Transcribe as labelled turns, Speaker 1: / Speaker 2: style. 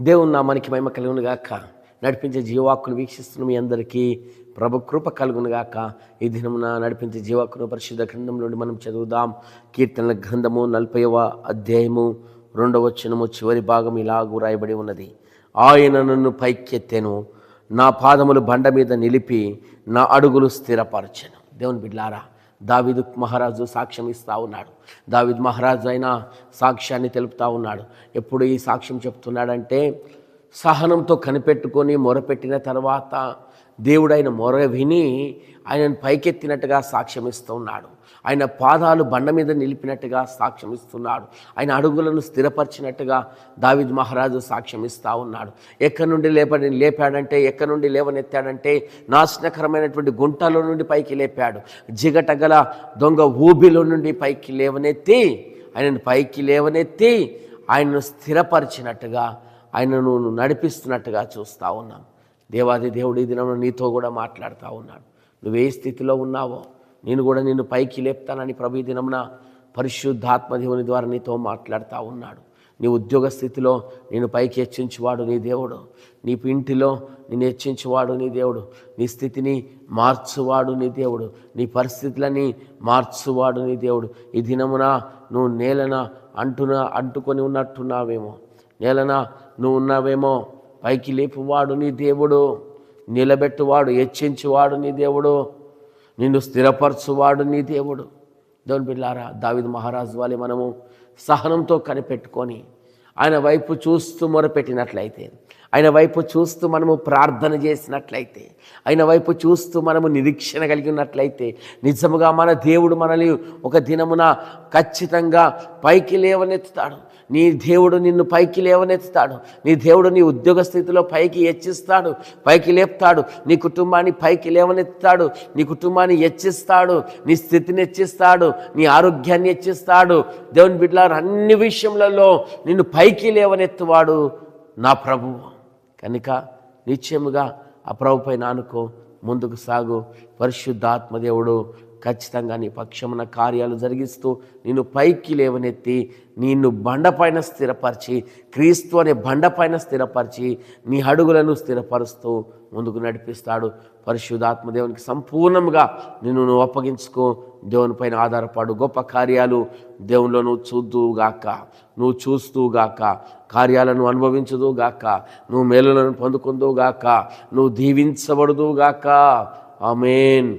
Speaker 1: దేవుని నామానికి మహిమ కలుగునుగాక నడిపించే జీవాక్కును వీక్షిస్తున్న మీ అందరికీ ప్రభు కృప కలుగునుగాక. ఈ దినమున నడిపించే జీవాకును పరిశుద్ధ గ్రంథంలోని మనం చదువుదాం. కీర్తనల గ్రంథము నలభైవ అధ్యాయము రెండవ వచనము చివరి భాగం ఇలాగూ రాయబడి ఉన్నది. ఆయన నన్ను పైకెత్తెను నా పాదములు బండ మీద నిలిపి నా అడుగులు స్థిరపరచను. దేవుని బిడ్లారా దావిదు మహారాజు సాక్ష్యం ఇస్తూ ఉన్నాడు. దావిద్ మహారాజు అయినా సాక్ష్యాన్ని తెలుపుతూ ఉన్నాడు. ఎప్పుడు ఈ సాక్ష్యం చెప్తున్నాడంటే సహనంతో కనిపెట్టుకొని మొరపెట్టిన తర్వాత దేవుడైన మొర విని ఆయనను పైకెత్తినట్టుగా సాక్ష్యమిస్తున్నాడు. ఉన్నాడు ఆయన పాదాలు బండ మీద నిలిపినట్టుగా సాక్ష్యమిస్తున్నాడు. ఆయన అడుగులను స్థిరపరిచినట్టుగా దావిద్ మహారాజు సాక్ష్యమిస్తూ ఉన్నాడు. ఎక్కడి నుండి లేప లేపాడంటే ఎక్కడి నుండి లేవనెత్తాడంటే నాశనకరమైనటువంటి గుంటలో నుండి పైకి లేపాడు. జిగటగల దొంగ ఊబిలో నుండి పైకి లేవనెత్తి ఆయనను పైకి లేవనెత్తి ఆయనను స్థిరపరిచినట్టుగా ఆయనను నడిపిస్తున్నట్టుగా చూస్తూ ఉన్నాం. దేవాది దేవుడు ఈ దినం నీతో కూడా మాట్లాడుతూ ఉన్నాడు. నువ్వు ఏ స్థితిలో ఉన్నావో నేను కూడా నిన్ను పైకి లేపుతానని ప్రభు ఈ దినమున పరిశుద్ధాత్మ దేవుని ద్వారా నీతో మాట్లాడుతూ ఉన్నాడు. నీ ఉద్యోగ స్థితిలో నేను పైకి హెచ్చించేవాడు నీ దేవుడు. నీ ఇంటిలో నేను హెచ్చించేవాడు నీ దేవుడు. నీ స్థితిని మార్చువాడు నీ దేవుడు. నీ పరిస్థితులని మార్చువాడు నీ దేవుడు. ఈ దినమున నువ్వు నేలన అంటున అంటుకొని ఉన్నట్టున్నావేమో. నేలన నువ్వు ఉన్నావేమో పైకి లేపువాడు నీ దేవుడు నిలబెట్టువాడు హెచ్చించువాడు నీ దేవుడు నిన్ను స్థిరపరచువాడు నీ దేవుడు. దేవుని బిడ్డారా దావిద్ మహారాజు వాళ్ళే మనము సహనంతో కనిపెట్టుకొని ఆయన వైపు చూస్తూ మొరపెట్టినట్లయితే ఆయన వైపు చూస్తూ మనము ప్రార్థన చేసినట్లయితే ఆయన వైపు చూస్తూ మనము నిరీక్షణ కలిగి ఉన్నట్లయితే నిజముగా మన దేవుడు మనల్ని ఒక దినమున ఖచ్చితంగా పైకి లేవనెత్తుతాడు. నీ దేవుడు నిన్ను పైకి లేవనెత్తుతాడు. నీ దేవుడు నీ ఉద్యోగ స్థితిలో పైకి హెచ్చిస్తాడు పైకి లేపుతాడు. నీ కుటుంబాన్ని పైకి లేవనెత్తుతాడు. నీ కుటుంబాన్ని హెచ్చిస్తాడు. నీ స్థితిని హెచ్చిస్తాడు. నీ ఆరోగ్యాన్ని హెచ్చిస్తాడు. దేవుని బిడ్డలారు అన్ని విషయములలో నిన్ను పైకి లేవనెత్తువాడు నా ప్రభువు. కనుక నిశ్చయముగా ఆ ప్రభు పైన ఆనుకో ముందుకు సాగు. పరిశుద్ధాత్మదేవుడు ఖచ్చితంగా నీ పక్షమున కార్యాలు జరిగిస్తూ నిన్ను పైకి లేవనెత్తి నిన్ను బండపైన స్థిరపరిచి క్రీస్తు అనే బండపైన స్థిరపరిచి నీ అడుగులను స్థిరపరుస్తూ ముందుకు నడిపిస్తాడు. పరిశుద్ధాత్మ దేవునికి సంపూర్ణంగా నిన్ను నువ్వు అప్పగించుకో. దేవునిపైన ఆధారపడు. గొప్ప కార్యాలు దేవునిలో నువ్వు చూద్దువుగాక నువ్వు చూస్తూగాక కార్యాలను అనుభవించుదువుగాక నువ్వు మేలులను పొందుకుందువుగాక నువ్వు దీవించబడుదుగాక ఆమెన్.